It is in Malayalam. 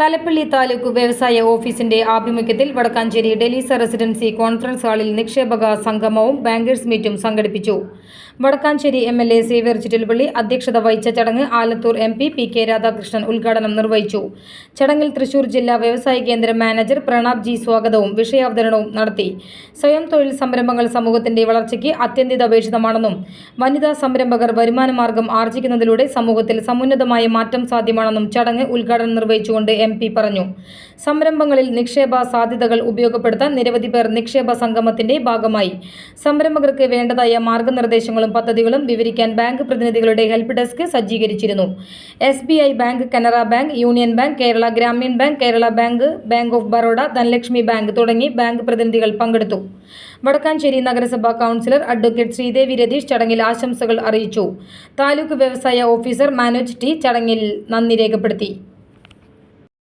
തലപ്പള്ളി താലൂക്ക് വ്യവസായ ഓഫീസിന്റെ ആഭിമുഖ്യത്തിൽ വടക്കാഞ്ചേരി ഡെലീസ റെസിഡൻസി കോൺഫറൻസ് ഹാളിൽ നിക്ഷേപക സംഗമവും ബാങ്കേഴ്സ് മീറ്റും സംഘടിപ്പിച്ചു. Vadakkanchery M L A Xavier Chittilappilly അധ്യക്ഷത വഹിച്ച ചടങ്ങ് Alathur M P P K Radhakrishnan ഉദ്ഘാടനം നിർവഹിച്ചു. ചടങ്ങിൽ തൃശൂർ ജില്ലാ വ്യവസായ കേന്ദ്ര മാനേജർ പ്രണാബ് ജി സ്വാഗതവും വിഷയാവതരണവും നടത്തി. സ്വയം തൊഴിൽ സംരംഭങ്ങൾ സമൂഹത്തിന്റെ വളർച്ചയ്ക്ക് അത്യന്തിതാപേക്ഷിതമാണെന്നും വനിതാ സംരംഭകർ വരുമാനമാർഗം ആർജിക്കുന്നതിലൂടെ സമൂഹത്തിൽ സമുന്നതമായ മാറ്റം സാധ്യമാണെന്നും ചടങ്ങ് ഉദ്ഘാടനം നിർവഹിച്ചുകൊണ്ട് എം പി പറഞ്ഞു. സംരംഭങ്ങളിൽ നിക്ഷേപ സാധ്യതകൾ ഉപയോഗപ്പെടുത്താൻ നിരവധി പേർ നിക്ഷേപ സംഗമത്തിന്റെ ഭാഗമായി. സംരംഭകർക്ക് വേണ്ടതായ മാർഗനിർദ്ദേശങ്ങളും പദ്ധതികളും വിവരിക്കാൻ ബാങ്ക് പ്രതിനിധികളുടെ help desk സജ്ജീകരിച്ചിരുന്നു. S bank Canara bank union bank Kerala Gramin bank Kerala bank bank of Baroda Dhanalakshmi bank തുടങ്ങി ബാങ്ക് പ്രതിനിധികൾ പങ്കെടുത്തു. വടക്കാഞ്ചേരി നഗരസഭാ കൗൺസിലർ അഡ്വക്കേറ്റ് ശ്രീദേവി രതീഷ് ചടങ്ങിൽ ആശംസകൾ അറിയിച്ചു. താലൂക്ക് വ്യവസായ ഓഫീസർ മാനോജ് ടി ചടങ്ങിൽ നന്ദി രേഖപ്പെടുത്തി.